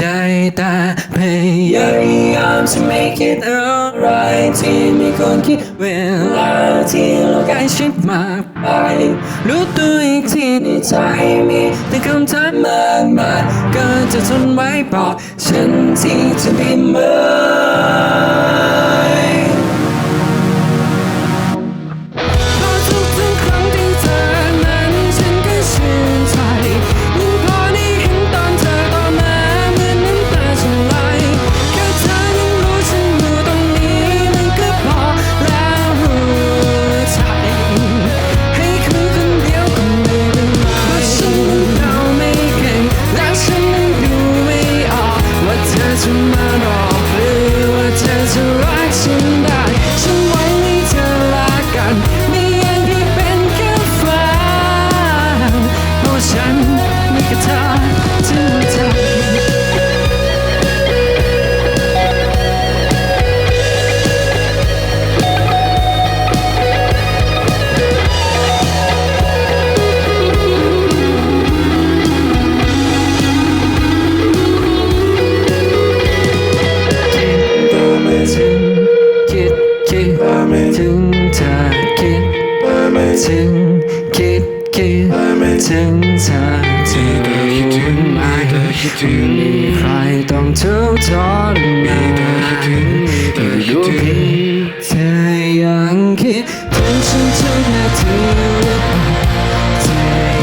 ได้แต่พยายามจะ make it alright ที่มีคนคิดเวลาที่เราใกล้ชิดมากไปรู้ตัวอีกทีในใจมีแต่คำถามมากมายก็จะทนไว้บอกฉันที่จะไม่มื่ see. คิดถึงเธอเธอได้อยู่ไหมมีใครต้องทุกข์ทรมานอยู่ดูเพียงเธอยังคิดถึงฉันทุกนาทีเธอ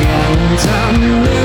ยังจำ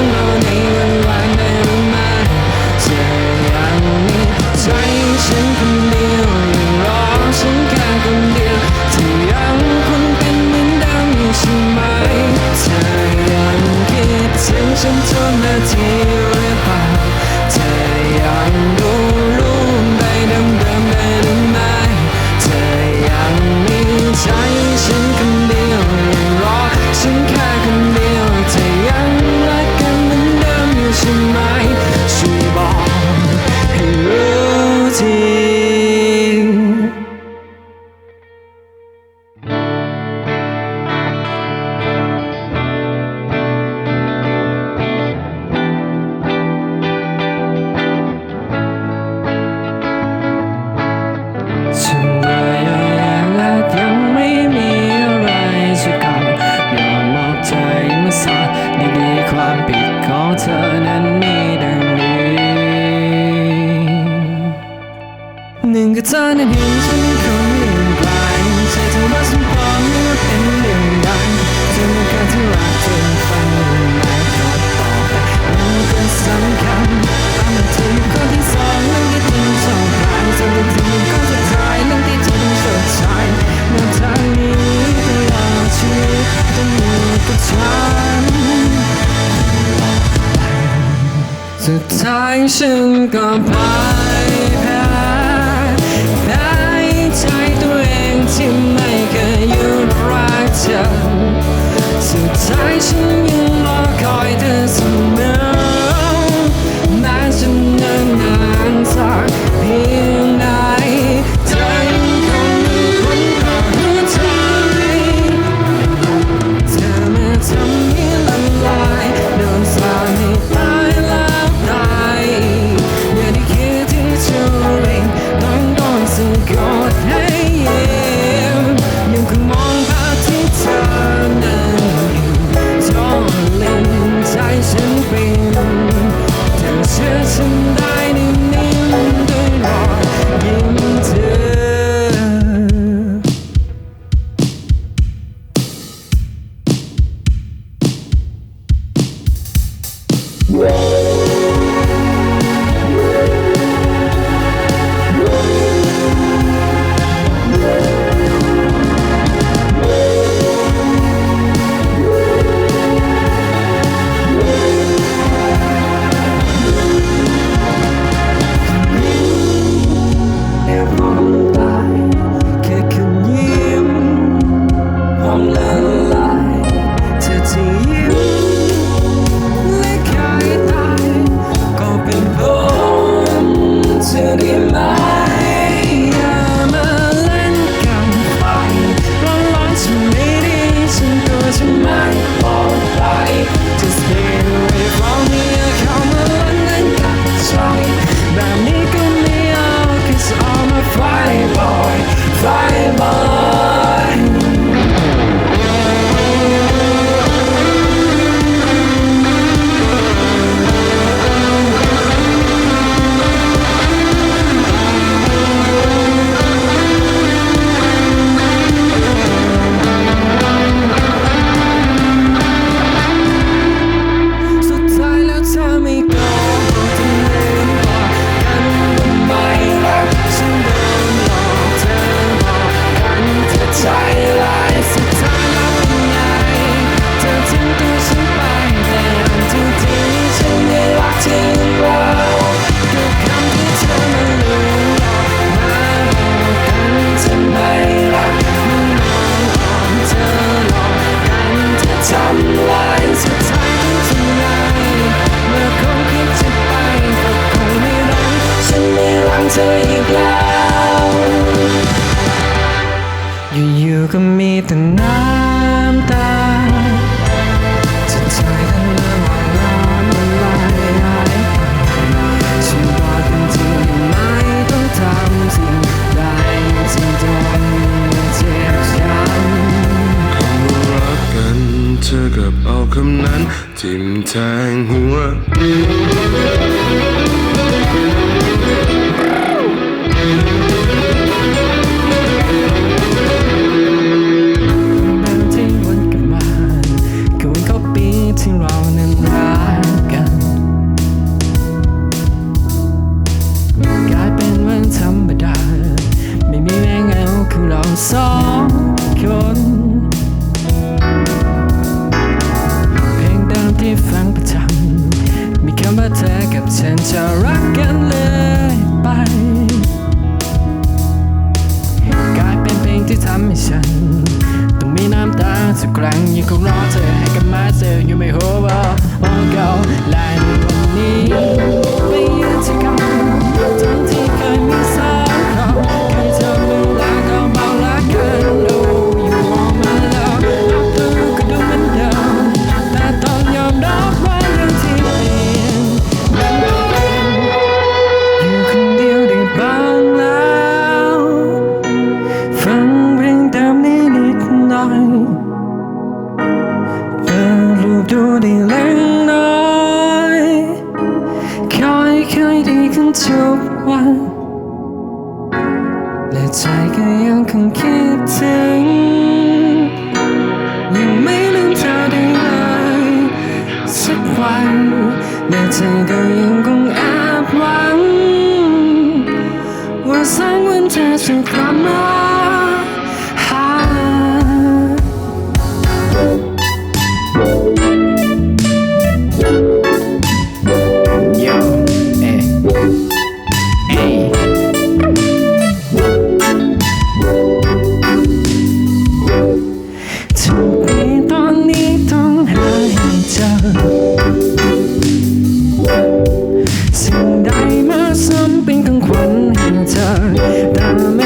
สุดท้ายฉันก็พ่ายแพ้ได้ใจตัวเองที่ไม่เคยยืนรักเธอสุดท้ายฉัน ทำลาสุดท้ายต้งทำลายเมื่อคงคิดจะไปก็คงไม่รักฉันไม่รักเธออีกแล้ว อยู่ๆก็มีแต่น้ำ Thank you. Nu mig håber Og går Lad nu gå ned ทุกวัน และใจก็ยังคงคิดถึง ยังไม่ลืมเธอได้เลยสักวันและใจก็ยังคงแอบหวัง ว่าสักวันเธอจะกลับมา Diamond